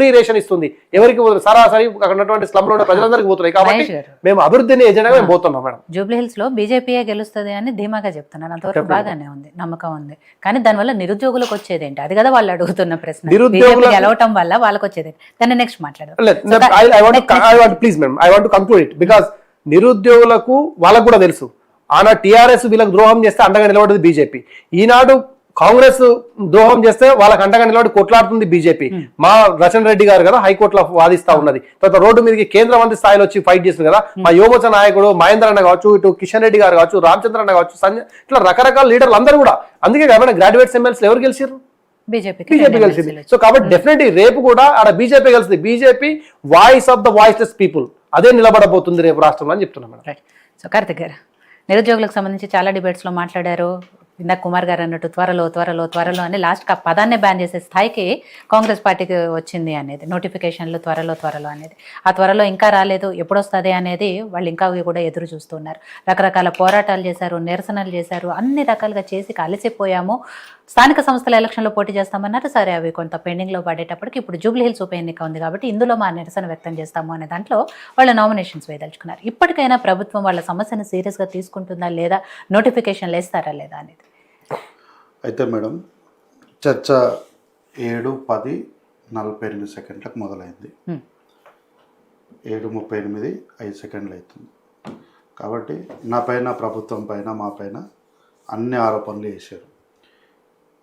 Free ration ఇస్తుంది. ఎవరికి పోతుంది? సరాసరి అక్కడ ఉన్నటువంటి స్లమ్లో ప్రజలందరికీ పోతున్నాయి. కాబట్టి మేము అభివృద్ధిని ఎజెండాగా మేము పోతున్నాం మేడం. జూబ్లీ హిల్స్లో బీజేపీయే గెలుస్తుంది అని ధీమాగా చెప్తున్నాను అంతవరకు బాగానే ఉంది. నమ్మకం ఉంది. కానీ దానివల్ల నిరుద్యోగులకు వచ్చేది ఏంటి? అది కదా వాళ్ళు అడుగుతున్న ప్రశ్న. బీజేపీ గెలవటం వల్ల వాళ్ళకి వచ్చేది? దాన్ని నెక్స్ట్ మాట్లాడదాం. Please madam I want conclude it because నిరుద్యోగులకు వాళ్ళకు కూడా తెలుసు. ఆనా టిఆర్ఎస్ వీళ్ళకి ద్రోహం చేస్తే అండగా నిలబడేది బీజేపీ. ఈనాడు కాంగ్రెస్ ద్రోహం చేస్తే వాళ్ళకి నిలబడి కొట్లాడుతుంది బీజేపీ. మా రచన్ రెడ్డి గారు కదా హైకోర్టులో వాదిస్తా ఉన్నది. తర్వాత రోడ్డు మీదకి కేంద్ర మంత్రి స్థాయిలో వచ్చి ఫైట్ చేస్తుంది కదా మా యువమోర్చా నాయకుడు మహేంద్ర అన్న కావచ్చు ఇటు కిషన్ రెడ్డి గారు కావచ్చు రామచంద్ర అన్న కావచ్చు సంజయ్ ఇట్లా రకరకాల లీడర్లు అందరూ కూడా. అందుకే కాబట్టి గ్రాడ్యుయేట్స్ ఎమ్మెల్సీలు ఎవరు గెలిచారు బీజేపీ కలిసింది సో కాబట్టి డెఫినెట్లీ రేపు కూడా ఆడ బీజేపీ కలిసింది BJP voice of the voiceless people. అదే నిలబడబోతుంది రేపు రాష్ట్రంలో అని చెప్తున్నాం మేడం. సో కార్తిక్ గారు నిరుద్యోగులకు సంబంధించి చాలా డిబేట్స్లో మాట్లాడారు. ఇందాక కుమార్ గారు అన్నట్టు త్వరలో త్వరలో త్వరలో అని లాస్ట్గా ఆ పదాన్నే బ్యాన్ చేసే స్థాయికి కాంగ్రెస్ పార్టీకి వచ్చింది అనేది నోటిఫికేషన్లు త్వరలో త్వరలో అనేది. ఆ త్వరలో ఇంకా రాలేదు ఎప్పుడొస్తుంది అనేది వాళ్ళు ఇంకా కూడా ఎదురు చూస్తున్నారు. రకరకాల పోరాటాలు చేశారు నిరసనలు చేశారు అన్ని రకాలుగా చేసి కలిసిపోయాము. స్థానిక సంస్థల ఎలక్షన్లో పోటీ చేస్తామన్నారు. సరే అవి కొంత పెండింగ్లో పడేటప్పటికి ఇప్పుడు జూబ్లీ హిల్స్ ఉప ఎన్నిక ఉంది కాబట్టి ఇందులో మా నిరసన వ్యక్తం చేస్తాము అనే దాంట్లో వాళ్ళ నామినేషన్స్ వేయదలుచుకున్నారు. ఇప్పటికైనా ప్రభుత్వం వాళ్ళ సమస్యను సీరియస్గా తీసుకుంటుందా లేదా నోటిఫికేషన్లు వేస్తారా లేదా అనేది. అయితే మేడం చర్చ ఏడు పది నలభై ఎనిమిది సెకండ్లకు మొదలైంది. ఏడు ముప్పై ఎనిమిది ఐదు సెకండ్లు అవుతుంది. కాబట్టి నా పైన ప్రభుత్వం పైన మా పైన అన్ని ఆరోపణలు చేశారు.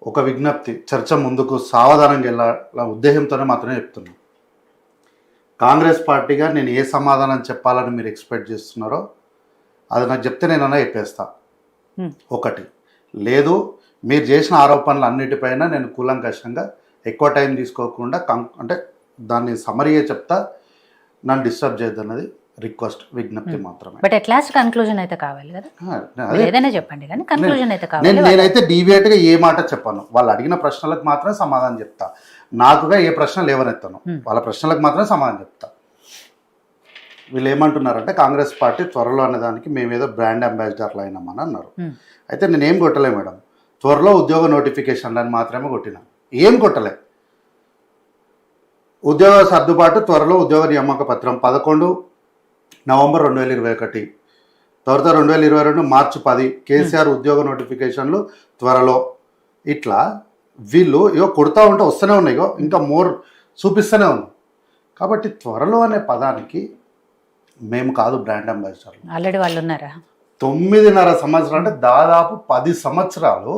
ఒక విజ్ఞప్తి చర్చ ముందుకు సావధానంగా వెళ్ళాల ఉద్దేశంతోనే మాత్రమే చెప్తున్నాను కాంగ్రెస్ పార్టీగా నేను ఏ సమాధానం చెప్పాలని మీరు ఎక్స్పెక్ట్ చేస్తున్నారో అది నాకు చెప్తే నేను అన్నా చెప్పేస్తా. ఒకటి లేదు మీరు చేసిన ఆరోపణలు అన్నిటిపైన నేను కూలంకషంగా ఎక్కువ టైం తీసుకోకుండా కం అంటే దాన్ని సమరీగా చెప్తా నన్ను డిస్టర్బ్ చేయొద్దన్నది రిక్వెస్ట్ విజ్ఞప్తి మాత్రమే. బట్ ఎట్ లాస్ట్ కన్క్లూజన్ అయితే కావాలి కదా? ఏదైనా చెప్పండి కానీ కన్క్లూజన్ అయితే నేను కావాలి నేనైతే డీవియేట్గా ఏ మాట చెప్పాను. వాళ్ళు అడిగిన ప్రశ్నలకు మాత్రమే సమాధానం చెప్తా. నాకుగా ఏ ప్రశ్న లేవనెత్తాను. వాళ్ళ ప్రశ్నలకు మాత్రమే సమాధానం చెప్తా. వీళ్ళు ఏమంటున్నారంటే కాంగ్రెస్ పార్టీ త్వరలో అనేదానికి మేమేదో బ్రాండ్ అంబాసిడర్లు అయినామని అన్నారు. అయితే నేనేం కొట్టలే మేడం. త్వరలో ఉద్యోగ నోటిఫికేషన్లు అని మాత్రమే కొట్టిన. ఏం కొట్టలే. ఉద్యోగ సర్దుబాటు త్వరలో ఉద్యోగ నియామక పత్రం పదకొండు నవంబర్ రెండు వేల ఇరవై ఒకటి. తర్వాత రెండు వేల ఇరవై రెండు మార్చి పది కేసీఆర్ ఉద్యోగ నోటిఫికేషన్లు త్వరలో. ఇట్లా వీళ్ళు ఇగో కొడతా ఉంటే వస్తూనే ఉన్నాయి ఇంకా మోర్ చూపిస్తూనే ఉంది కాబట్టి త్వరలో అనే పదానికి మేము కాదు బ్రాండ్ అంబాసిడర్లు. ఆల్రెడీ వాళ్ళు ఉన్నారా తొమ్మిదిన్నర సంవత్సరాలు అంటే దాదాపు పది సంవత్సరాలు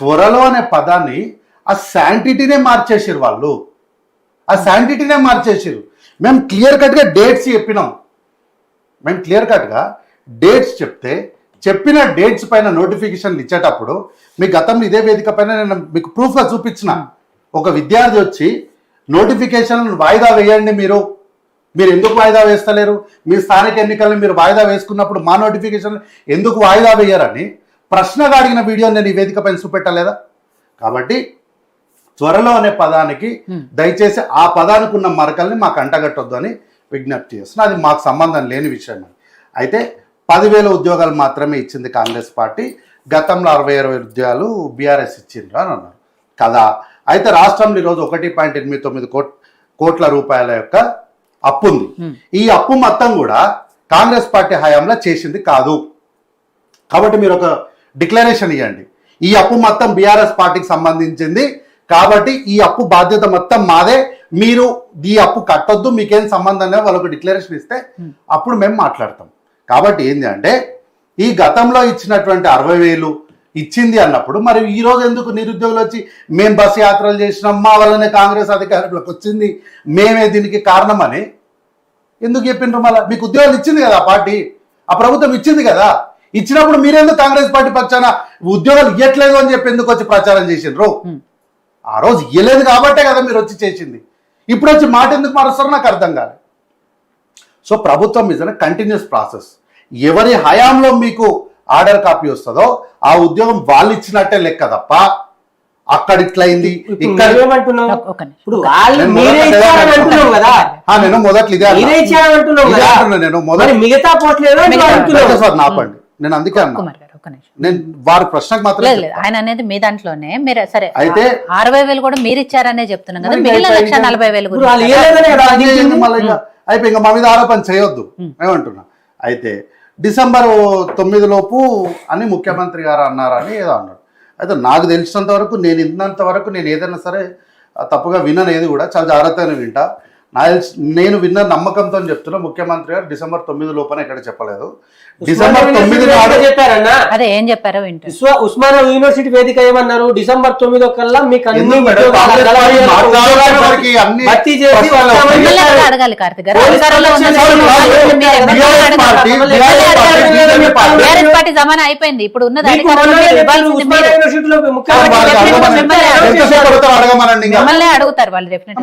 త్వరలో అనే పదాన్ని ఆ శాంటిటీనే మార్చేసారు వాళ్ళు. ఆ శాంటిటీనే మార్చేసారు మేము క్లియర్ కట్గా డేట్స్ చెప్పినాం. మేము క్లియర్ కట్గా డేట్స్ చెప్తే చెప్పిన డేట్స్ పైన నోటిఫికేషన్లు ఇచ్చేటప్పుడు మీ గతంలో ఇదే వేదిక పైన నేను మీకు ప్రూఫ్గా చూపించిన. ఒక విద్యార్థి వచ్చి నోటిఫికేషన్ వాయిదా వేయండి మీరు. మీరు ఎందుకు వాయిదా వేస్తలేరు? మీ స్థానిక ఎన్నికలను మీరు వాయిదా వేసుకున్నప్పుడు మా నోటిఫికేషన్ ఎందుకు వాయిదా వేయరని ప్రశ్నగా అడిగిన వీడియో నేను ఈ వేదిక పైన చూపెట్టలేదా? కాబట్టి త్వరలో అనే పదానికి. దయచేసి ఆ పదానికి ఉన్న మరకల్ని మాకు అంటగట్టొద్దు అని విజ్ఞప్తి చేస్తున్నా. అది మాకు సంబంధం లేని విషయం. అయితే పదివేల ఉద్యోగాలు మాత్రమే ఇచ్చింది కాంగ్రెస్ పార్టీ. గతంలో అరవై ఇరవై ఉద్యోగాలు బీఆర్ఎస్ ఇచ్చిండ్రు అని అన్నారు. కదా! అయితే రాష్ట్రంలో ఈరోజు ఒకటి పాయింట్ ఎనిమిది తొమ్మిది కోట్ కోట్ల రూపాయల యొక్క అప్పు ఉంది. ఈ అప్పు మొత్తం కూడా కాంగ్రెస్ పార్టీ హయాంలో చేసింది కాదు. కాబట్టి మీరు ఒక డిక్లరేషన్ ఇవ్వండి ఈ అప్పు మొత్తం బీఆర్ఎస్ పార్టీకి సంబంధించింది. కాబట్టి ఈ అప్పు బాధ్యత మొత్తం మాదే. మీరు ఈ అప్పు కట్టొద్దు మీకేం సంబంధం లేదు వాళ్ళకు డిక్లరేషన్ ఇస్తే అప్పుడు మేము మాట్లాడతాం. కాబట్టి ఏంది అంటే ఈ గతంలో ఇచ్చినటువంటి అరవై వేలు ఇచ్చింది అన్నప్పుడు మరి ఈ రోజు ఎందుకు నిరుద్యోగులు వచ్చి మేము బస్సు యాత్రలు చేసినాం మా వల్లనే కాంగ్రెస్ అధికారంలోకి వచ్చింది మేమే దీనికి కారణమని ఎందుకు చెప్పిండ్రు మళ్ళీ? మీకు ఉద్యోగాలు ఇచ్చింది కదా ఆ పార్టీ ఆ ప్రభుత్వం ఇచ్చింది కదా ఇచ్చినప్పుడు మీరెందుకు కాంగ్రెస్ పార్టీ పక్షాన ఉద్యోగాలు ఇవ్వట్లేదు అని చెప్పి ఎందుకు వచ్చి ప్రచారం చేసిండ్రు. ఆ రోజు ఇవ్వలేదు కాబట్టే కదా మీరు వచ్చి చేసింది. ఇప్పుడు వచ్చి మాట ఎందుకు మారుస్తారో నాకు అర్థం కాలేదు సో ప్రభుత్వం ఇస్ కంటిన్యూస్ ప్రాసెస్ ఎవరి హయాంలో మీకు ఆర్డర్ కాపీ వస్తుందో ఆ ఉద్యోగం వాళ్ళు ఇచ్చినట్టే లెక్క తప్ప అక్కడ ఇట్లయింది ఇక్కడ నేను మొదట్లో ఇదే నేను మొదట మిగతా సార్ నాపండి నేను అందుకే అన్నా. కుమార్ గారు ఒక్క నిమిషం. నేను వారి ప్రశ్నకు మాత్రం ఆయన అనేది మీ దాంట్లోనే. మీరు సరే అయితే- అరవై వేలు కూడా మీరు ఇచ్చారనే చెప్తున్నాం కదా. మిగిలిన లక్ష నలభై వేలు అయిపోయి ఇంకా మా మీద ఆరోపణ చేయొద్దు. ఏమంటున్నా? అయితే డిసెంబర్ తొమ్మిది లోపు అని ముఖ్యమంత్రి గారు అన్నారని ఏదో అన్నారు అయితే నాకు తెలిసినంత వరకు నేను ఇన్నంత వరకు నేను ఏదైనా సరే తప్పుగా వినను ఏది కూడా చాలా జాగ్రత్తగా వింటా. నా నేను విన్న నమ్మకంతో చెప్తున్నా ముఖ్యమంత్రి గారు డిసెంబర్ తొమ్మిది లోపల ఇక్కడ చెప్పలేదు. డిసెంబర్ తొమ్మిది నాడు చెప్పారన్నా? అదే ఏం చెప్పారో ఉస్మానియా యూనివర్సిటీ వేదిక ఏమన్నారు? డిసెంబర్ తొమ్మిదో కల్లా మీకు అన్ని భర్తీ చేసి అడగాలి. కార్తిక్ గారు. పార్టీ జమానా అయిపోయింది. ఇప్పుడు ఉన్నది మిమ్మల్ని అడుగుతారు వాళ్ళు డెఫినెట్.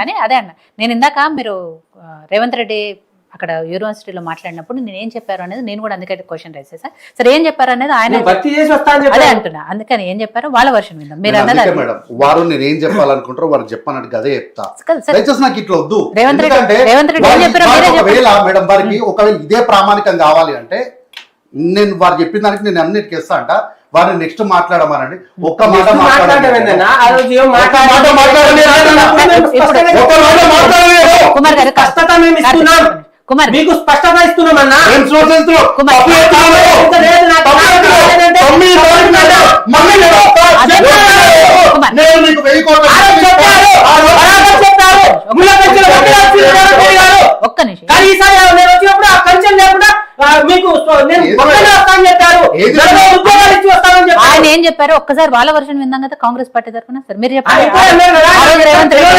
కానీ అదే అన్న. నేను ఇందాక మీరు ఆ, రేవంత్ రెడ్డి అక్కడ యూనివర్సిటీలో మాట్లాడినప్పుడు నేను ఏం చెప్పారు అనేది నేను కూడా అందుకే క్వశ్చన్ రైజ్ చేశా. సరే ఏం చెప్పారు అనేది ఆయన అదే అంటున్నా. అందుకని ఏం చెప్పారు వాళ్ళ వర్షన్ విందాం. మీరు అన్నది. మేడం వారు నేను ఏం చెప్పాలనుకుంటారో వారు చెప్పనట్టు అదే చెప్తా. కదా, సరే. దయచేసి నాకు ఇట్లా వద్దు. రేవంత్ రెడ్డి- రేవంత్ రెడ్డి ఏం చెప్పారో మేడం వారికి ఒకవేళ ఇదే ప్రామాణికం కావాలి అంటే నేను వారు చెప్పిన దానికి నేను అన్నిటికీ ఇస్తా అంట వారిని నెక్స్ట్ మాట్లాడమనండి. ఒక్క మాట. కుమార్ గారు స్పష్టత మేము ఇస్తున్నాం. కుమార్ మీకు స్పష్టత ఇస్తున్నామన్నా. ఒక్క నిమిషం. కానీ ఈసారి నేను వచ్చినప్పుడు మీకు చెప్పారు. చెప్పారు. ఆయన ఏం చెప్పారు? ఒక్కసారి వాళ్ళ వర్షన్ విందాం కదా కాంగ్రెస్ పార్టీ తరఫున. సరే మీరు రేవంత్ రెడ్డి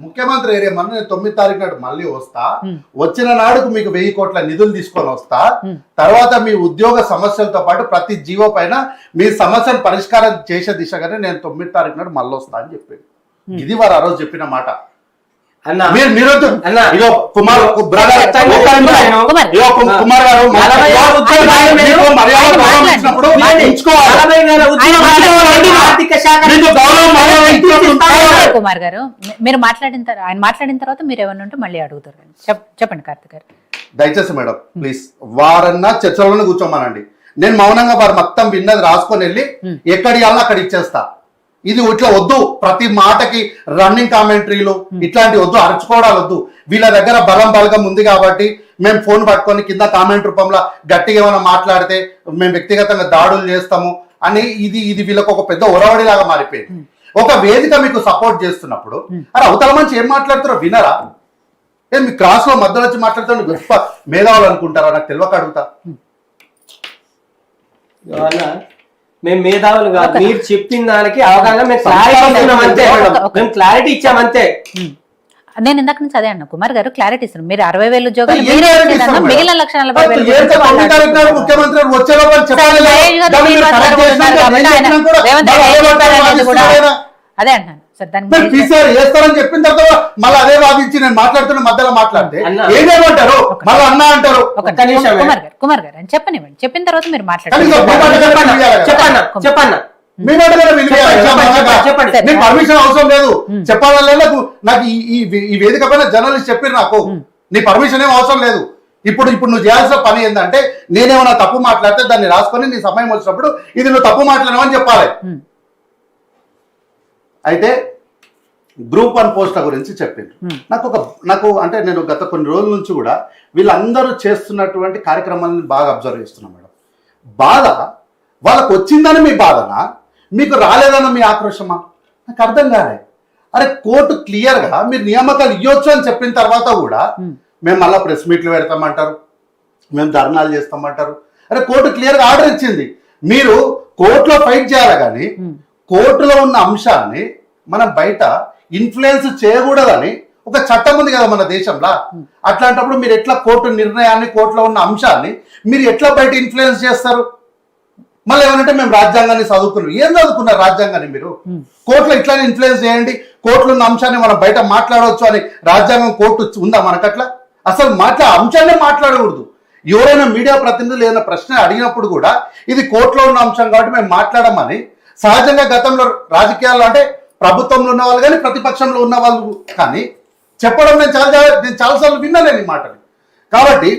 ముఖ్యమంత్రి ఏరియా మన నేను తొమ్మిది తారీఖు నాడు మళ్ళీ వస్తా. వచ్చిన నాడుకు మీకు వెయ్యి కోట్ల నిధులు తీసుకొని వస్తా. తర్వాత మీ ఉద్యోగ సమస్యలతో పాటు ప్రతి జీవో పైన మీ సమస్యను పరిష్కారం చేసే దిశగానే నేను తొమ్మిది తారీఖు నాడు మళ్ళీ వస్తా అని చెప్పాడు ఇది వారు ఆ రోజు చెప్పిన మాట. మీరు మీరు వద్దు. అన్న. ఇగో కుమార్ బ్రదర్ గారు. కుమార్ మీరు మాట్లాడిన తర్వాత ఆయన మాట్లాడిన తర్వాత మీరు ఏమన్నా ఉంటే మళ్ళీ అడుగుతారు. చెప్- చెప్పండి కార్తిక్ గారు. దయచేసి మేడం ప్లీజ్. వారన్నా చర్చలోనే కూర్చోమనండి. నేను మౌనంగా వారు మొత్తం విన్నది రాసుకొని వెళ్ళి ఎక్కడి వెళ్ళి అక్కడ ఇచ్చేస్తా. ఇది ఇట్లా వద్దు. ప్రతి మాటకి రన్నింగ్ కామెంటరీలు ఇట్లాంటి వద్దు. అరుచుకోవడాలు వద్దు. వీళ్ళ దగ్గర బలం బలగం ఉంది కాబట్టి మేము ఫోన్ పట్టుకొని కింద కామెంట్ రూపంలో గట్టిగా ఏమైనా మాట్లాడితే మేము వ్యక్తిగతంగా దాడులు చేస్తాము అని ఇది ఇది వీళ్ళకి ఒక పెద్ద ఒరవడిలాగా మారిపోయింది. ఒక వేదిక మీకు సపోర్ట్ చేస్తున్నప్పుడు అరే అవతల మంచి ఏం మాట్లాడుతారో వినరా? ఏ మీ క్రాస్లో మధ్యలో వచ్చి మాట్లాడుతున్న గొప్ప మేధావులు అనుకుంటారా? నాకు తెలియక అడుగుతా. అన్న, మేము మేధావులు కాదు. మీరు చెప్పిన దానికి అవగాహన మేము క్లారిటీ అంతే. మేము క్లారిటీ ఇచ్చామంతే. నేను ఇందాక నుంచి అదే అన్నా కుమార్ గారు క్లారిటీ ఇస్తారు మీరు అరవై వేల ఉద్యోగాలు మిగిలిన? లక్ష నలభై వేల. అదే అంటున్నాను చేస్తారని చెప్పిన తర్వాత మళ్ళీ అదే వాదించి నేను మాట్లాడుతున్న మధ్యలో మాట్లాడితే. ఏమేమంటారు మళ్ళీ అన్న అంటారు. కుమార్ గారు కుమార్ గారు అని చెప్పనివ్వండి. చెప్పిన తర్వాత మీరు కానీ మాట్లాడండి ఇక చెప్పన్న చెప్పండి, చెప్పన్న చెప్పన్న చెప్పన్న మీ మాట కదా. విని చెప్పండి, ఇట్లా చెప్పండి, మాట్లాడతా. చెప్పండి, చెప్పండి. మీకు పర్మిషన్ అవసరం లేదు. చెప్పాలనే నాకు ఈ- వేదిక పైన జర్నలిస్ట్ చెప్పారు నాకు. నీ పర్మిషన్ ఏం అవసరం లేదు. ఇప్పుడు ఇప్పుడు నువ్వు చేయాల్సిన పని ఏంటంటే నేనేమన్నా తప్పు మాట్లాడితే దాన్ని రాసుకొని నీ సమయం వచ్చినప్పుడు ఇది నువ్వు తప్పు మాట్లాడినావని చెప్పాలి. అయితే గ్రూప్ వన్ పోస్టుల గురించి చెప్పింది నాకు ఒక నాకు అంటే నేను గత కొన్ని రోజుల నుంచి కూడా వీళ్ళందరూ చేస్తున్నటువంటి కార్యక్రమాలను బాగా అబ్జర్వ్ చేస్తున్నాను మేడం. బాధ వాళ్ళకు వచ్చిందని మీ బాధనా? మీకు రాలేదన్న మీ ఆక్రోశమా? నాకు అర్థం కాలే. అరే కోర్టు క్లియర్గా మీరు నియామకాలు ఇవ్వచ్చు అని చెప్పిన తర్వాత కూడా మేము మళ్ళీ ప్రెస్ మీట్లు పెడతామంటారు. మేము ధర్నాలు చేస్తామంటారు. అరే కోర్టు క్లియర్గా ఆర్డర్ ఇచ్చింది. మీరు కోర్టులో ఫైట్ చేయాలి కానీ కోర్టులో ఉన్న అంశాన్ని మనం బయట ఇన్ఫ్లుయెన్స్ చేయకూడదని ఒక చట్టం ఉంది కదా మన దేశంలో. అట్లాంటప్పుడు మీరు ఎట్లా కోర్టు నిర్ణయాన్ని కోర్టులో ఉన్న అంశాన్ని మీరు ఎట్లా బయట ఇన్ఫ్లుయెన్స్ చేస్తారు? మళ్ళీ ఏమంటే మేము రాజ్యాంగాన్ని చదువుకున్నాం ఏం చదువుకున్నారు రాజ్యాంగాన్ని మీరు? కోర్టులో ఇట్లానే ఇన్ఫ్లుయెన్స్ చేయండి కోర్టులో ఉన్న అంశాన్ని మనం బయట మాట్లాడవచ్చు అని రాజ్యాంగం కోర్టు ఉందా మనకట్లా? అసలు మాట్లా అంశాన్ని మాట్లాడకూడదు. ఎవరైనా మీడియా ప్రతినిధులు ఏదైనా ప్రశ్న అడిగినప్పుడు కూడా ఇది కోర్టులో ఉన్న అంశం కాబట్టి మేము మాట్లాడమని సహజంగా గతంలో రాజకీయాల్లో అంటే ప్రభుత్వంలో ఉన్న వాళ్ళు కానీ ప్రతిపక్షంలో ఉన్న వాళ్ళు కానీ చెప్పడం నేను చాలా నేను చాలాసార్లు విన్నాను ఈ మాటని కాబట్టి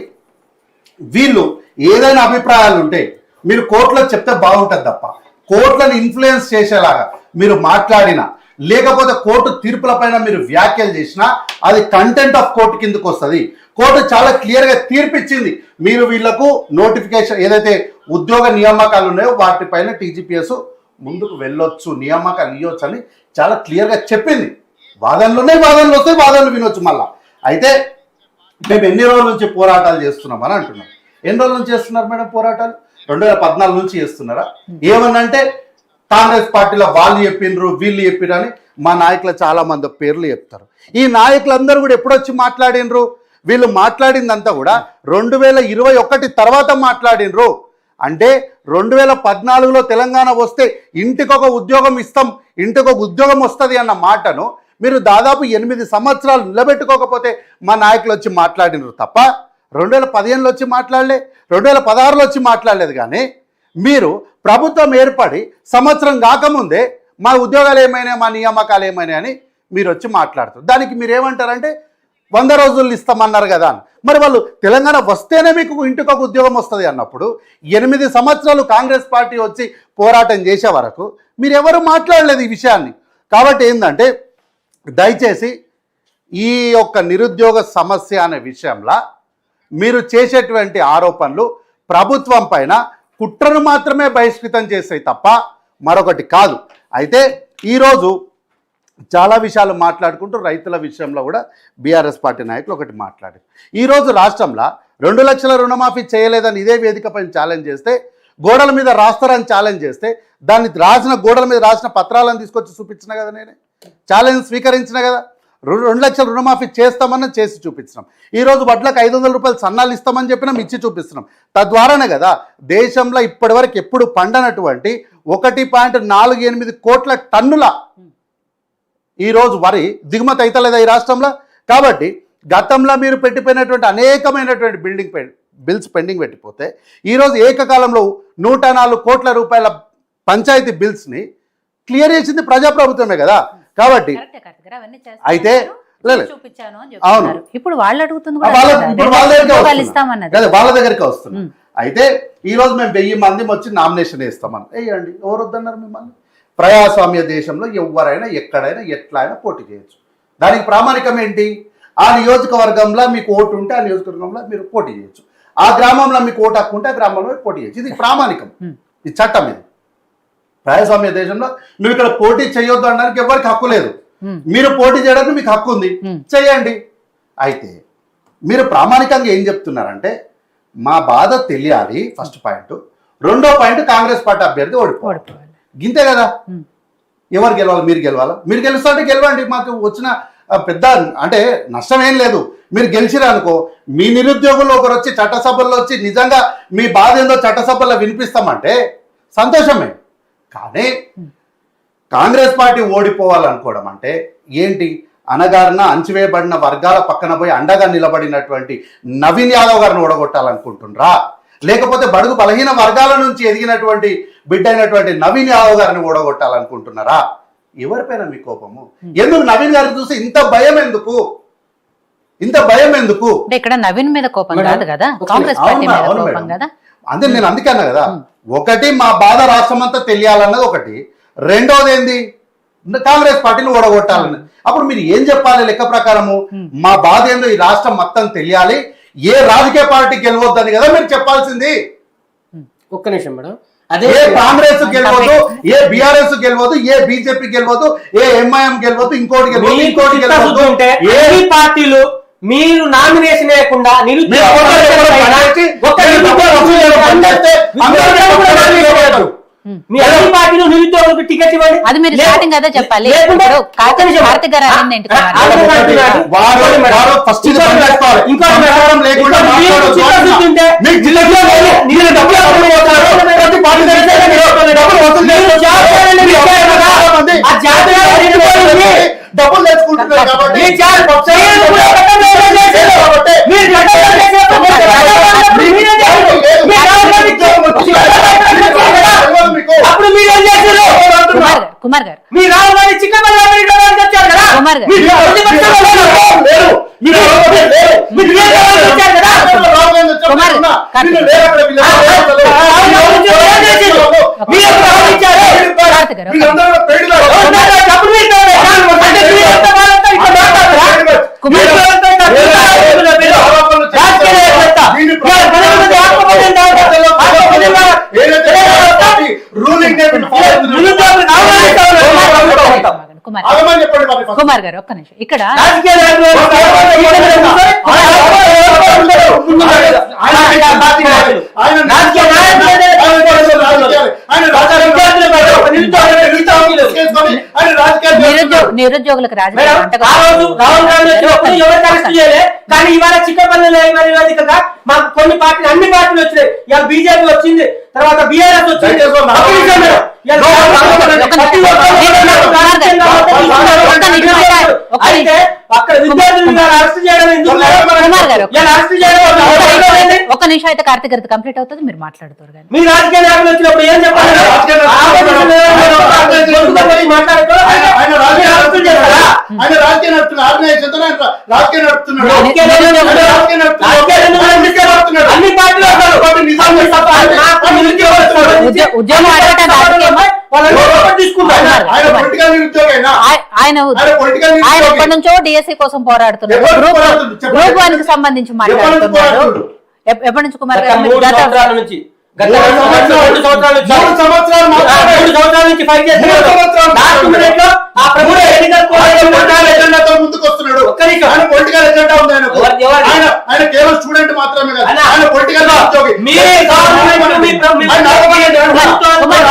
వీళ్ళు ఏదైనా అభిప్రాయాలు ఉంటే మీరు కోర్టులో చెప్తే బాగుంటుంది తప్ప కోర్టులను ఇన్ఫ్లుయెన్స్ చేసేలాగా మీరు మాట్లాడినా లేకపోతే కోర్టు తీర్పుల పైన మీరు వ్యాఖ్యలు చేసినా అది కంటెంట్ ఆఫ్ కోర్టు కిందకు వస్తుంది. కోర్టు చాలా క్లియర్గా తీర్పిచ్చింది. మీరు వీళ్ళకు నోటిఫికేషన్ ఏదైతే ఉద్యోగ నియామకాలు ఉన్నాయో వాటిపైన టీజీపీఎస్ ముందుకు వెళ్ళొచ్చు నియామకాలు ఇవ్వచ్చు అని చాలా క్లియర్గా చెప్పింది. వాదనలునే వాదనలు వస్తే వాదనలు వినొచ్చు మళ్ళా. అయితే మేము ఎన్ని రోజుల నుంచి పోరాటాలు చేస్తున్నాం అని అంటున్నాం. ఎన్ని రోజుల నుంచి చేస్తున్నారు మేడం పోరాటాలు? రెండు వేల పద్నాలుగు నుంచి చేస్తున్నారా? ఏమనంటే కాంగ్రెస్ పార్టీలో వాళ్ళు చెప్పిండ్రు వీళ్ళు చెప్పిర్రు అని మా నాయకులు చాలా మంది పేర్లు చెప్తారు. ఈ నాయకులందరూ కూడా ఎప్పుడొచ్చి మాట్లాడినరు? వీళ్ళు మాట్లాడిందంతా కూడా రెండు వేల ఇరవై ఒకటి తర్వాత మాట్లాడినరు. అంటే రెండు వేల పద్నాలుగులో తెలంగాణ వస్తే ఇంటికి ఒక ఉద్యోగం ఇస్తాం ఇంటికి ఒక ఉద్యోగం వస్తుంది అన్న మాటను మీరు దాదాపు ఎనిమిది సంవత్సరాలు నిలబెట్టుకోకపోతే మా నాయకులు వచ్చి మాట్లాడినారు తప్ప రెండు వేల పదిహేనులో వచ్చి మాట్లాడలే రెండు వేల పదహారులో వచ్చి మాట్లాడలేదు కానీ మీరు ప్రభుత్వం ఏర్పడి సంవత్సరం కాకముందే మా ఉద్యోగాలు ఏమైనా మా నియామకాలు ఏమైనా అని మీరు వచ్చి మాట్లాడుతారు దానికి మీరు ఏమంటారంటే వంద రోజులు ఇస్తామన్నారు కదా అని. మరి వాళ్ళు తెలంగాణ వస్తేనే మీకు ఇంటికి ఒక ఉద్యోగం వస్తుంది అన్నప్పుడు ఎనిమిది సంవత్సరాలు కాంగ్రెస్ పార్టీ వచ్చి పోరాటం చేసే వరకు మీరు ఎవరు మాట్లాడలేదు ఈ విషయాన్ని. కాబట్టి ఏంటంటే దయచేసి ఈ యొక్క నిరుద్యోగ సమస్య అనే విషయంలో మీరు చేసేటువంటి ఆరోపణలు ప్రభుత్వం పైన కుట్రను మాత్రమే బహిష్కృతం చేస్తాయి తప్ప మరొకటి కాదు. అయితే ఈరోజు చాలా విషయాలు మాట్లాడుకుంటూ రైతుల విషయంలో కూడా బీఆర్ఎస్ పార్టీ నాయకులు ఒకటి మాట్లాడారు. ఈరోజు రాష్ట్రంలో రెండు లక్షల రుణమాఫీ చేయలేదని ఇదే వేదికపైన ఛాలెంజ్ చేస్తే గోడల మీద రాస్తారని ఛాలెంజ్ చేస్తే దాన్ని రాసిన గోడల మీద రాసిన పత్రాలను తీసుకొచ్చి చూపించిన కదా నేనే? ఛాలెంజ్ స్వీకరించిన కదా? రెండు రెండు లక్షల రుణమాఫీ చేస్తామని చేసి చూపించినాం. ఈరోజు వడ్లకు ఐదు వందల రూపాయలు సన్నాలు ఇస్తామని చెప్పినాం ఇచ్చి చూపిస్తున్నాం. తద్వారానే కదా దేశంలో ఇప్పటివరకు ఎప్పుడు పండనటువంటి ఒకటి పాయింట్ నాలుగు ఎనిమిది కోట్ల టన్నుల ఈరోజు వరి దిగుమతి అవుతలేదా ఈ రాష్ట్రంలో? కాబట్టి గతంలో మీరు పెట్టిపోయినటువంటి అనేకమైనటువంటి బిల్డింగ్ బిల్స్ పెండింగ్ పెట్టిపోతే ఈరోజు ఏకకాలంలో నూట నాలుగు కోట్ల రూపాయల పంచాయతీ బిల్స్ని క్లియర్ చేసింది ప్రజాప్రభుత్వమే కదా? కాబట్టి అయితే అవును. ఇప్పుడు వాళ్ళు అడుగుతుంది దగ్గరికి ఉమ్. అయితే ఈ రోజు మేము వెయ్యి మంది వచ్చి నామినేషన్ వేస్తామని. వేయండి ఎవరు వద్దన్నారు మిమ్మల్ని? ప్రజాస్వామ్య దేశంలో ఎవరైనా ఎక్కడైనా ఎట్లా అయినా పోటీ చేయొచ్చు. దానికి ప్రామాణికం ఏంటి? ఆ నియోజకవర్గంలో మీకు ఓటు ఉంటే ఆ నియోజకవర్గంలో మీరు పోటీ చేయొచ్చు. ఆ గ్రామంలో మీకు ఓటు హక్కు ఉంటే ఆ గ్రామంలో మీరు పోటీ చేయొచ్చు. ఇది ప్రామాణికం. ఇది చట్టం ఇది. ప్రజాస్వామ్య దేశంలో నువ్వు ఇక్కడ పోటీ చేయొద్దు అనడానికి ఎవరికి హక్కు లేదు. మీరు పోటీ చేయడానికి మీకు హక్కు ఉంది. చేయండి. అయితే మీరు ప్రామాణికంగా ఏం చెప్తున్నారంటే మా బాధ తెలియాలి ఫస్ట్ పాయింట్. రెండో పాయింట్ కాంగ్రెస్ పార్టీ అభ్యర్థి ఓడిపోవాలి. గింతే కదా. ఎవరు గెలవాలి? మీరు గెలవాలా? మీరు గెలుస్తుంటే గెలవండి. మాకు వచ్చిన పెద్ద అంటే నష్టం ఏం లేదు. మీరు గెలిచిరా అనుకో మీ నిరుద్యోగులు ఒకరు వచ్చి చట్టసభల్లో వచ్చి నిజంగా మీ బాధ ఏందో చట్టసభల్లో వినిపిస్తామంటే సంతోషమే. కానీ కాంగ్రెస్ పార్టీ ఓడిపోవాలనుకోవడం అంటే ఏంటి? అనగారిన అంచివేయబడిన వర్గాల పక్కన పోయి అండగా నిలబడినటువంటి నవీన్ యాదవ్ గారిని ఓడగొట్టాలనుకుంటుండ్రా లేకపోతే బడుగు బలహీన వర్గాల నుంచి ఎదిగినటువంటి బిడ్డ అయినటువంటి నవీన్ యాదవ్ గారిని ఓడగొట్టాలనుకుంటున్నారా? ఎవరిపైన మీ కోపము? ఎందుకు నవీన్ గారిని చూసి ఇంత భయం ఎందుకు? ఇంత భయం ఎందుకు? ఇక్కడ నవీన్ మీద కోపం కాదు కదా? కాంగ్రెస్ పార్టీ మీద కోపం. కదా? అంతే నేను అందుకే అన్నా కదా ఒకటి మా బాధ రాష్ట్రం అంతా తెలియాలన్నది ఒకటి. రెండోది ఏంది? కాంగ్రెస్ పార్టీని ఓడగొట్టాలని. అప్పుడు మీరు ఏం చెప్పాలి లెక్క ప్రకారము? మా బాధ ఏందో ఈ రాష్ట్రం మొత్తం తెలియాలి. ఏ రాజకీయ పార్టీ గెలవద్దని కదా మీరు చెప్పాల్సింది. ఒక్క నిమిషం మేడం. అదే ఏ కాంగ్రెస్ గెలవదు ఏ బీఆర్ఎస్ గెలవదు ఏ బీజేపీ గెలవదు ఏ ఎంఐఎం గెలవదు ఇంకోటి గెలవదు ఇంకోటి గెలవదు ఏ పార్టీలు మీరు నామినేషన్ వేయకుండా నిరుద్యోగ మీ అన్ని పార్టీలు నిరుద్యోగులకు టికెట్ ఇవ్వండి. అది మీరు స్టార్టింగ్ అదే చెప్పాలి. కార్తీక్ గారు కదా. డబ్బులు తెచ్చుకుంటున్నారు కాబట్టి మీ జాతి మీరు కూడా చట్టం చేశారు. కాబట్టి మీరు చట్టం చేశారు. మీరు చట్టం చేశారు. మీరే చేశారు. మీరు రాష్ట్రానికి తెలియదు మీకు. అప్పుడు మీరేం చేశారు కుమార్ కుమార్ గారు. మీ గాంధీ చికెన్ వచ్చారు. కదా కుమార్ గారు ఉన్నారు. లేరు. మీరు ఎవరో లేరు. మీరు ఏ రాహుల్ వచ్చారు కదా రాహుల్ గాంధీ వచ్చారు. కుమార్ ఉన్నా. కార్తీక్. నిన్ను లేరు అక్కడ వీళ్ళు ఎవరో లేరు. రాహుల్ గాంధీ వచ్చారు. ఏం చేసిండు? మీరు ఎవరు రాహుల్ ఇచ్చారు? కార్తీక్ గారు వీళ్ళందరూ పెయిడ్లు. ఉన్నారు. డబ్బులు మీరు ఇవ్వాలి. అంటే మీరు ఎంత వాళ్ళంతా ఇక్కడ మాట్లాడతారా? కుమార్ మీరు గారు. ఎవరితో ఇక్కడ మాట్లాడుతున్నారు మీరు? రాజకీయ నాయకులంతా. దీన్ని ఇవాళ పది మంది ఆత్మహత్యలు కావాలి. ఆత్మహత్యలు కావాలి. ఏదైతే పార్టీ రూలింగ్ నే వీళ్ళు follow అవుతున్నారు. నిరుద్యోగులు రాహుల్ గాంధీ కుమార్ గారు, కావాలి. ఒక్క నిమిషం, కుమార్ గారు. ఆగమని చెప్పండి మరి ఫస్ట్. కుమార్ గారు ఒక్క నిమిషం ఇక్కడ నిరుద్యోగులకు రాజకీయ కానీ ఇవాళ చిక్కపల్లి మాకు కొన్ని పార్టీలు అన్ని పార్టీలు వచ్చినాయి ఇవాళ బీజేపీ వచ్చింది తర్వాత బీఆర్ఎస్ వచ్చింది ఒక్క నిమిషం. అక్కడ విద్యార్థులు అరెస్ట్ చేయడం గారు. అరెస్ట్ చేయడం ఏంటి? నిమిషం, అయితే కార్తీక్ గారితో కంప్లీట్ అవుతుంది మీరు మాట్లాడుతారు కానీ మీ రాజకీయ నాయకులు వచ్చినప్పుడు ఏం చెప్పాలి ఆయన రాజకీయ నాయకులు ఆపోజిషన్ నాయకులు గొంతుతో పోయి మాట్లాడుతారు. ఆయన రాజకీయ అరెస్ట్ చేస్తారా? ఆయన రాజకీయ నడుపుతున్నాడు ఆర్గనైజేషన్తో ఆయన రాజకీయ నడుపుతున్నాడు రాజకీయ నాయకులు రాజకీయ నడుపుతున్నాడు. రాజకీయ నాయకులు నడుపుతున్నాడు. అన్ని పార్టీలు ఉన్నారు. ఒకటి నిజాం అన్ని తప్ప నాకు నిరుద్యోగం వస్తుంది. ఉద్య- ఉద్యమం అడగటం రాజకీయమా? ఆయన పొలిటికల్ నిరుద్యోగైనా ఆయ- ఆయన ఆయన పొలిటికల్ ఆయన నిరుద్యోగి. ఎప్పటి నుంచో డిఎస్సి కోసం పోరాడుతున్నారు. గ్రూప్ వన్కి సంబంధించి మాట్లాడుతున్నారు. ఎప్పటి నుంచి కుమార్ గారు? మీరు నుంచి. ఆయన పొలిటికల్ ఎజెండా ఉంది? ఆయన ఆయన కేవలం స్టూడెంట్ మాత్రమే కాదు. అన్న, ఆయన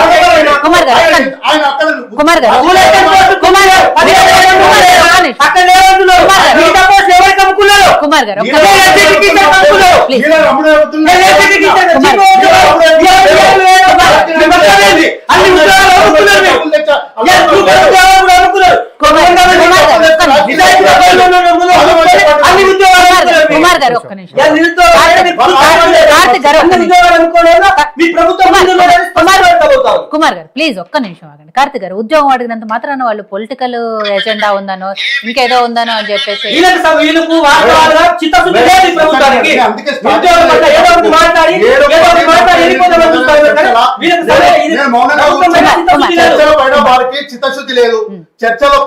పొలిటికల్ కుమార్- గారు, కుమార్ గారు, కుమార్ గారు. కుమార్ గారు, కుమార్ గారు, ఒక్క నిమిషం. కుమార్ గారు. ప్లీజ్ ఒక్క నిమిషం ఆగండి కార్తిక్ గారు ఉద్యోగం అడిగినంత మాత్రాన వాళ్ళు పొలిటికల్ ఎజెండా ఉందనో ఇంకేదో ఉందనో అని చెప్పేసి వారికి చిత్తశుద్ధి లేదు. చర్చలో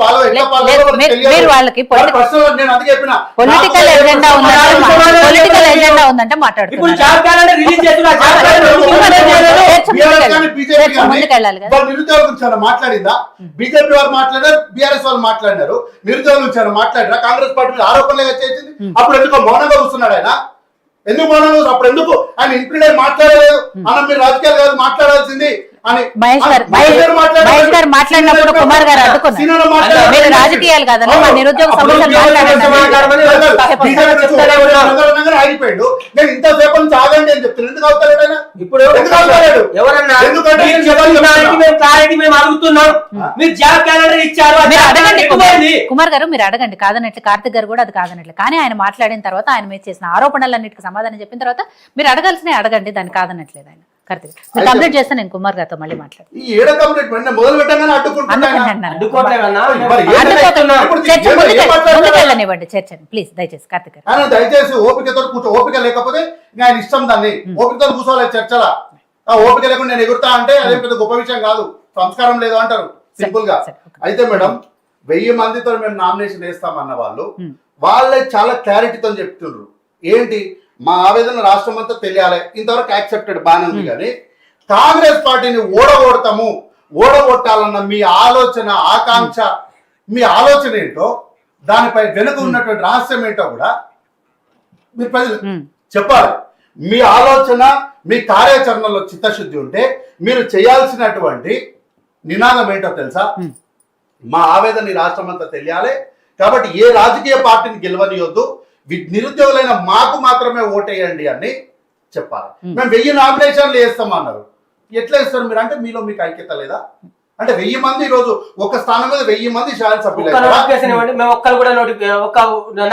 వాళ్ళకి పొలిటికల్ ఎజెండా ఎజెండా ఉందంటే మాట్లాడుతున్నారు మాట్లాడిందా? బీజేపీ వాళ్ళు మాట్లాడారు బీఆర్ఎస్ వాళ్ళు మాట్లాడినారు. నిరుద్యోగుల మాట్లాడారా? కాంగ్రెస్ పార్టీ మీద ఆరోపణలు చేసింది? అప్పుడు ఎందుకు మౌనంగా కూర్చున్నాడు ఆయన. ఎందుకు మౌనంగా? అప్పుడు ఎందుకు ఆయన ఇంప్లీడ్ మాట్లాడలేదు? అన్న మీరు రాజకీయాలు కాదు మాట్లాడాల్సింది. మహేష్ గారు- మహేష్ గారు మాట్లాడారు. మహేష్ గారు మాట్లాడినప్పుడు కుమార్ గారు అడ్డుకున్నారు. మీరు రాజకీయాలు కాదన్న, మా నిరుద్యోగ ఆగిపోయాడు నేను ఇంతసేపు నుంచి ఆగండి అని చెప్తున్నాను. ఎందుకు అవుతాడు ఇప్పుడు ఎందుకు అవుతాడు ఎవరన్నా ఎందుకంటే క్లారిటీ మేము అడుగుతున్నాం. మీరు జాబ్ క్యాలెండర్ ఇచ్చారు అడగండి కుమార్ గారు మీరు అడగండి. కాదనట్లు కార్తిక్ గారు కూడా అది కాదనట్లు. కానీ ఆయన మాట్లాడిన తర్వాత ఆయన మీద చేసిన ఆరోపణలన్నిటికీ సమాధానం చెప్పిన తర్వాత మీరు అడగాల్సినవి అడగండి దాన్ని కాదనట్లేదు ఆయన. కంప్లీట్ నేను కుమార్ గారితో మళ్ళీ మాట్లాడతాను చర్చని ప్లీజ్ దయచేసి కార్తిక్ దయచేసి ఓపికతో కూర్చో. ఓపిక లేకపోతే ఆయన ఇష్టం దాన్ని. ఓపికతో కూర్చోవాలి చర్చల. ఆ ఓపిక లేకుండా నేను ఎగురుతా అంటే అదే పెద్ద గొప్ప విషయం కాదు. సంస్కారం లేదు అంటారు. సింపుల్గా. అయితే మేడం వెయ్యి మందితో మేము నామినేషన్ వేస్తామన్న వాళ్ళు. వాళ్ళే చాలా క్లారిటీతో చెప్తుండ్రు. ఏంటి? మా ఆవేదన రాష్ట్రం అంతా తెలియాలి. ఇంతవరకు యాక్సెప్టెడ్ బాగానే ఉంది కానీ కాంగ్రెస్ పార్టీని ఓడగొడతాము. ఓడగొట్టాలన్న మీ ఆలోచన ఆకాంక్ష మీ ఆలోచన ఏంటో దానిపై వెనుక ఉన్నటువంటి రహస్యం ఏంటో కూడా మీరు ప్రజలు. చెప్పాలి. మీ ఆలోచన మీ కార్యాచరణలో చిత్తశుద్ధి ఉంటే మీరు చేయాల్సినటువంటి నినాదం ఏంటో తెలుసా. మా ఆవేదన ఈ రాష్ట్రం అంతా తెలియాలి. కాబట్టి ఏ రాజకీయ పార్టీని గెలవనియొద్దు. నిరుద్యోగులైన మాకు మాత్రమే ఓటేయండి అని చెప్పాలి. మేము వెయ్యి నామినేషన్లు వేస్తామన్నారు. ఎట్లా వేస్తారు మీరు? అంటే మీలో మీకు ఐక్యత లేదా? అంటే వెయ్యి మంది ఈ రోజు ఒక స్థానం మీద వెయ్యి మంది శాసనసభ్యులు మేము ఒక్కరు కూడా నోటి ఒక్క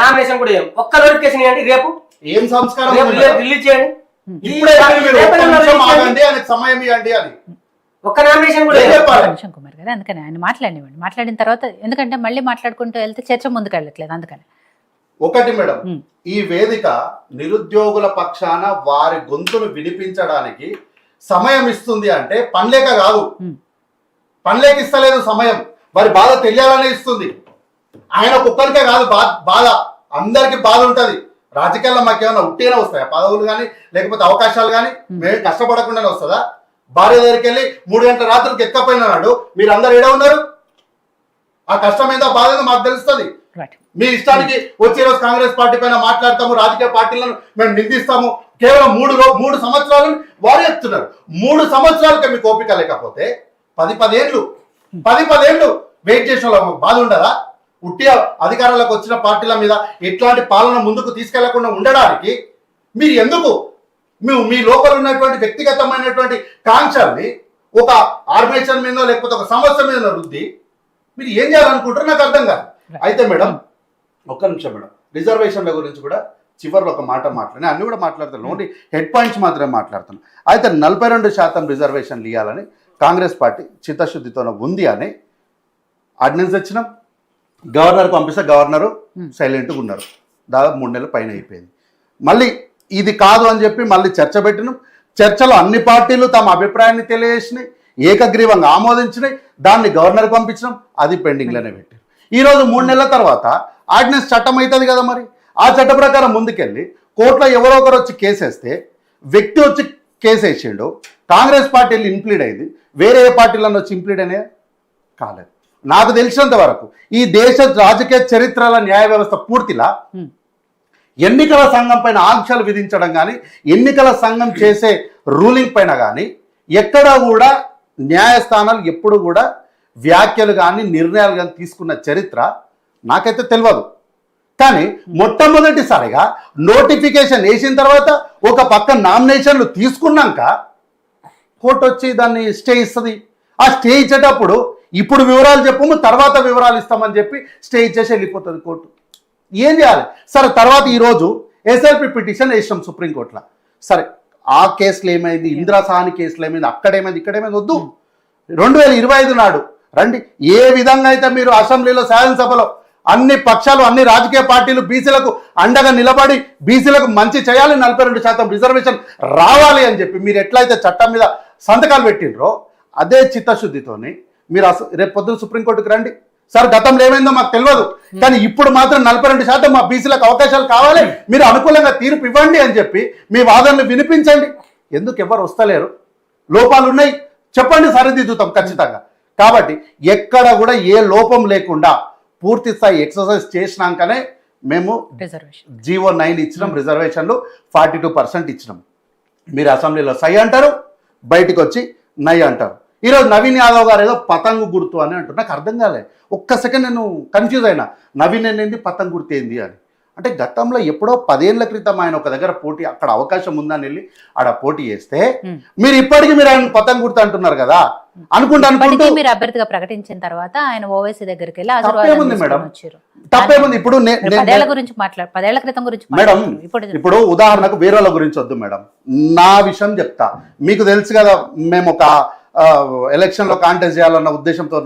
నామినేషన్ కూడా ఇవ్వం ఒక్క నోటిఫికేషన్ ఇవ్వండి. రేపు ఏం సంస్కారం? రిలీజ్ చేయండి. ఇప్పుడే. ఆగండి ఆయనకు సమయం ఇవ్వండి ఒక్క నామినేషన్ కూడా ఏం లేదు. చెప్పాలి నిమిషం కుమార్ గారు అందుకని ఆయన మాట్లాడినివ్వండి. మాట్లాడిన తర్వాత ఎందుకంటే మళ్ళీ మాట్లాడుకుంటూ వెళ్తే చర్చ ముందుకు వెళ్ళట్లేదు అందుకని. ఒకటి మేడం. ఈ వేదిక నిరుద్యోగుల పక్షాన వారి గొంతును వినిపించడానికి సమయం ఇస్తుంది అంటే పనిలేక కాదు. పనిలేక ఇస్తలేదు సమయం. వారి బాధ తెలియాలనే ఇస్తుంది. ఆయన ఒక్కరికే కాదు బా- బాధ. అందరికి బాధ ఉంటది. రాజకీయాల్లో మాకు ఏమైనా ఉట్టిగానే వస్తాయా పదవులు కానీ లేకపోతే అవకాశాలు కానీ మేము కష్టపడకుండానే వస్తుందా? భార్య దగ్గరికి వెళ్ళి మూడు గంటల రాత్రికి ఎక్కపోయిన నాడు మీరు అందరు ఏడే ఉన్నారు? ఆ కష్టం ఏందో బాధ ఏందో మాకు తెలుస్తుంది. మీ ఇష్టానికి వచ్చే రోజు కాంగ్రెస్ పార్టీ పైన మాట్లాడతాము రాజకీయ పార్టీలను మేము నిందిస్తాము. కేవలం మూడు మూడు సంవత్సరాలు వారు చెప్తున్నారు. మూడు సంవత్సరాలకే మీకు ఓపిక లేకపోతే పది పదేళ్ళు పది పదేళ్ళు వెయిట్ చేసిన వాళ్ళ బాధ ఉండదా? ఉట్టి అధికారంలోకి వచ్చిన పార్టీల మీద ఎట్లాంటి పాలన ముందుకు తీసుకెళ్ళకుండా ఉండడానికి మీరు ఎందుకు మేము మీ లోపల ఉన్నటువంటి వ్యక్తిగతమైనటువంటి కాంక్షల్ని ఒక ఆర్గనైజేషన్ మీద లేకపోతే ఒక సంస్థ మీద రుద్ది మీరు ఏం చేయాలనుకుంటారో నాకు అర్థం కాదు. అయితే మేడం ఒక్క నిమిషం మేడం. రిజర్వేషన్ల గురించి కూడా చివరిలో ఒక మాట మాట్లాడి అన్ని కూడా మాట్లాడతాను. ఓన్లీ హెడ్ పాయింట్స్ మాత్రమే మాట్లాడుతాను అయితే నలభై రెండు శాతం రిజర్వేషన్లు ఇవ్వాలని కాంగ్రెస్ పార్టీ చిత్తశుద్ధితో ఉంది అని ఆర్డినెన్స్ తెచ్చినాం. గవర్నర్ పంపిస్తే గవర్నరు సైలెంట్గా ఉన్నారు. దాదాపు మూడు నెలల పైన అయిపోయింది. మళ్ళీ ఇది కాదు అని చెప్పి మళ్ళీ చర్చ పెట్టినాం. చర్చలో అన్ని పార్టీలు తమ అభిప్రాయాన్ని తెలియజేసినాయి ఏకగ్రీవంగా ఆమోదించినాయి. దాన్ని గవర్నర్ పంపించినాం. అది పెండింగ్లోనే పెట్టారు. ఈరోజు మూడు నెలల తర్వాత ఆర్డినెన్స్ చట్టం అవుతుంది కదా మరి? ఆ చట్ట ప్రకారం ముందుకెళ్ళి కోర్టులో ఎవరో ఒకరు వచ్చి కేసేస్తే వ్యక్తి వచ్చి కేసు వేసిండు కాంగ్రెస్ పార్టీలు ఇంప్లీడ్ అయింది వేరే ఏ పార్టీలను వచ్చి ఇంప్లీడ్ అయినాయా? కాలేదు. నాకు తెలిసినంత వరకు ఈ దేశ రాజకీయ చరిత్రల న్యాయ వ్యవస్థ పూర్తిలా. ఎన్నికల సంఘం పైన ఆంక్షలు విధించడం కానీ ఎన్నికల సంఘం చేసే రూలింగ్ పైన కానీ ఎక్కడా కూడా న్యాయస్థానాలు ఎప్పుడు కూడా వ్యాఖ్యలు కానీ నిర్ణయాలు కానీ తీసుకున్న చరిత్ర నాకైతే తెలియదు కానీ మొట్టమొదటిసారిగా నోటిఫికేషన్ వేసిన తర్వాత ఒక పక్క నామినేషన్లు తీసుకున్నాక కోర్టు వచ్చి దాన్ని స్టే ఇస్తుంది. ఆ స్టే ఇచ్చేటప్పుడు ఇప్పుడు వివరాలు చెప్పము తర్వాత వివరాలు ఇస్తామని చెప్పి స్టే ఇచ్చేసి వెళ్ళిపోతుంది కోర్టు. ఏం చేయాలి? సరే తర్వాత ఈరోజు ఎస్ఎల్పి పిటిషన్ వేసినాం సుప్రీంకోర్టులో. సరే ఆ కేసులు ఏమైంది? ఇందిరా సాహని కేసులు ఏమైంది? అక్కడేమైంది ఇక్కడేమైంది వద్దు. రెండు వేల ఇరవై ఐదు నాడు రండి. ఏ విధంగా అయితే మీరు అసెంబ్లీలో శాసనసభలో అన్ని పక్షాలు అన్ని రాజకీయ పార్టీలు బీసీలకు అండగా నిలబడి బీసీలకు మంచి చేయాలి నలభై రెండు శాతం రిజర్వేషన్ రావాలి అని చెప్పి మీరు ఎట్లయితే చట్టం మీద సంతకాలు పెట్టిండ్రో అదే చిత్తశుద్ధితోని మీరు రేపు పొద్దున సుప్రీంకోర్టుకు రండి. సార్ గతంలో ఏమైందో మాకు తెలియదు కానీ ఇప్పుడు మాత్రం నలభై రెండు శాతం మా బీసీలకు అవకాశాలు కావాలి మీరు అనుకూలంగా తీర్పు ఇవ్వండి అని చెప్పి మీ వాదనలు వినిపించండి. ఎందుకు ఎవరు వస్తలేరు? లోపాలు ఉన్నాయి. చెప్పండి సరిదిద్దుతాం ఖచ్చితంగా. కాబట్టి ఎక్కడ కూడా ఏ లోపం లేకుండా పూర్తి స్థాయి ఎక్సర్సైజ్ చేసినాకనే మేము జీవో నైన్ ఇచ్చినాం రిజర్వేషన్లు ఫార్టీ టూ పర్సెంట్ ఇచ్చినాం. మీరు అసెంబ్లీలో సై అంటారు బయటకు వచ్చి నై అంటారు. ఈరోజు నవీన్ యాదవ్ గారు ఏదో పతంగు గుర్తు అని అంటారు నాకు అర్థం కాలే. ఒక్క సెకండ్ నేను కన్ఫ్యూజ్ అయినా. నవీన్ ఏంది పతంగు గుర్తు ఏంది అని. అంటే గతంలో ఎప్పుడో పదేళ్ళ క్రితం ఆయన ఒక దగ్గర పోటీ అక్కడ అవకాశం ఉందని వెళ్ళి ఆడ పోటీ చేస్తే. మీరు ఇప్పటికీ మీరు ఆయన పతంగు గుర్తు అంటున్నారు కదా? అనుకుంటూ అనుకుంటూ మీరు అభ్యర్థిగా ప్రకటించిన తర్వాత ఆయన ఓవైసీ దగ్గరికి వెళ్ళి తప్పేముంది మేడం? తప్పేముంది ఇప్పుడు పదేళ్ళ గురించి మాట్లాడు పదేళ్ళ క్రితం గురించి మేడం. ఇప్పుడు ఉదాహరణకు వేరే గురించి వద్దు మేడం. నా విషయం చెప్తా. మీకు తెలుసు కదా మేము ఒక ఎలక్షన్లో కాంటెస్ట్ చేయాలన్న ఉద్దేశంతో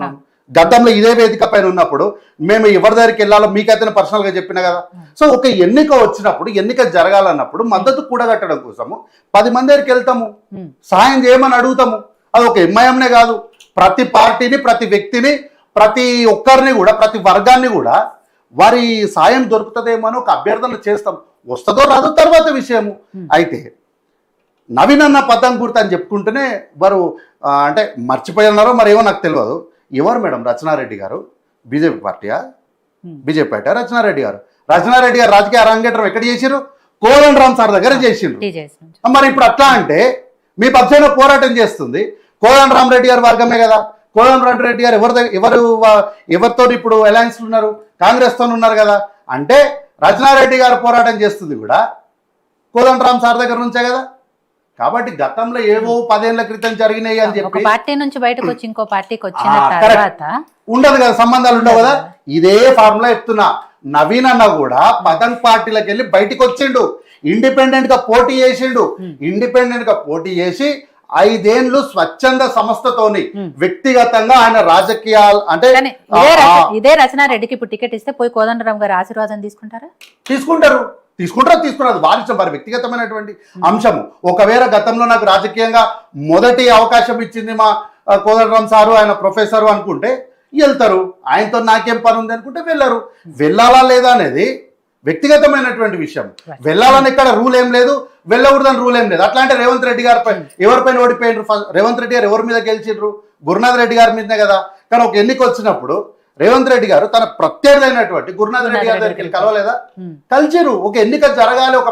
గతంలో ఇదే వేదిక పైన ఉన్నప్పుడు మేము ఎవరి దగ్గరికి వెళ్ళాలో మీకైతే పర్సనల్గా చెప్పిన కదా. సో ఒక ఎన్నిక వచ్చినప్పుడు ఎన్నిక జరగాలన్నప్పుడు మద్దతు కూడగట్టడం కోసము పది మంది దగ్గరికి వెళ్తాము. సాయం చేయమని అడుగుతాము. అది ఒక ఎంఐఎంనే కాదు. ప్రతి పార్టీని ప్రతి వ్యక్తిని ప్రతి ఒక్కరిని కూడా ప్రతి వర్గాన్ని కూడా వారి సాయం దొరుకుతుందేమో అని ఒక అభ్యర్థన చేస్తాం. వస్తుందో రాదో తర్వాత విషయము. అయితే నవీన్ అన్న పదం గుర్తు అని చెప్పుకుంటేనే వారు అంటే మర్చిపోయినారో మరి ఏమో నాకు తెలియదు. ఎవరు మేడం? రచనారెడ్డి గారు? బీజేపీ పార్టీయా. బీజేపీ పార్టీ రచనారెడ్డి గారు. రచనారెడ్డి గారు రాజకీయ అరంగేట్రం ఎక్కడ చేసిరు కోదండ రామ్ సార్ దగ్గర చేసిండ్రు మరి ఇప్పుడు అట్లా అంటే మీ పక్షాన పోరాటం చేస్తుంది. కోదండ రామరెడ్డి గారి వర్గమే కదా. కోదండ రామరెడ్డి గారు ఎవరి ఎవరు ఎవరితో ఇప్పుడు అలయన్స్ ఉన్నారు? కాంగ్రెస్తో ఉన్నారు కదా. అంటే రచనారెడ్డి గారు పోరాటం చేస్తుంది కూడా కోదండ రామ్ సార్ దగ్గర నుంచే కదా. కాబట్టి గతంలో ఏవో పదేళ్ళ క్రితం జరిగినాయి అని చెప్పి పార్టీ నుంచి బయటకు వచ్చి ఇంకో పార్టీకి వచ్చిన. తర్వాత ఉండదు కదా సంబంధాలు ఉండవు కదా? ఇదే ఫార్ములా చెప్తున్నా. నవీన్ అన్న కూడా పతంగ్ పార్టీలకు వెళ్ళి బయటికి వచ్చిండు ఇండిపెండెంట్గా పోటీ చేసిండు. ఇండిపెండెంట్గా పోటీ చేసి ఐదేండ్లు స్వచ్ఛంద సంస్థతోని. వ్యక్తిగతంగా ఆయన రాజకీయాలు అంటే ఇదే రచనారెడ్డికి ఇప్పుడు టికెట్ ఇస్తే పోయి కోదండరామ్ గారి ఆశీర్వాదం తీసుకుంటారా? తీసుకుంటారు. తీసుకుంటారు తీసుకున్నారు వారి ఇష్టం వారి వ్యక్తిగతమైనటువంటి అంశము. ఒకవేళ గతంలో నాకు రాజకీయంగా మొదటి అవకాశం ఇచ్చింది మా ఆ, కోదండరాం సారు ఆయన ప్రొఫెసరు అనుకుంటే వెళ్తారు. ఆయనతో నాకేం పని ఉంది అనుకుంటే వెళ్ళరు. వెళ్ళాలా లేదా అనేది వ్యక్తిగతమైనటువంటి విషయం. వెళ్ళాలని ఇక్కడ రూల్ ఏం లేదు వెళ్ళకూడదని రూల్ ఏం లేదు. అట్లా అంటే రేవంత్ రెడ్డి గారి పై ఎవరిపైన ఓడిపోయినారు రేవంత్ రెడ్డి గారు ఎవరి మీద గెలిచిండ్రు? గురునాథ్ రెడ్డి గారి మీదనే కదా. కానీ ఒక ఎన్నిక వచ్చినప్పుడు రేవంత్ రెడ్డి గారు తన ప్రత్యర్థి అయినటువంటి గురునాథ్ రెడ్డి గారి దగ్గరికి కలవలేదా. కలిసిరు ఒక ఎన్నిక జరగాలి ఒక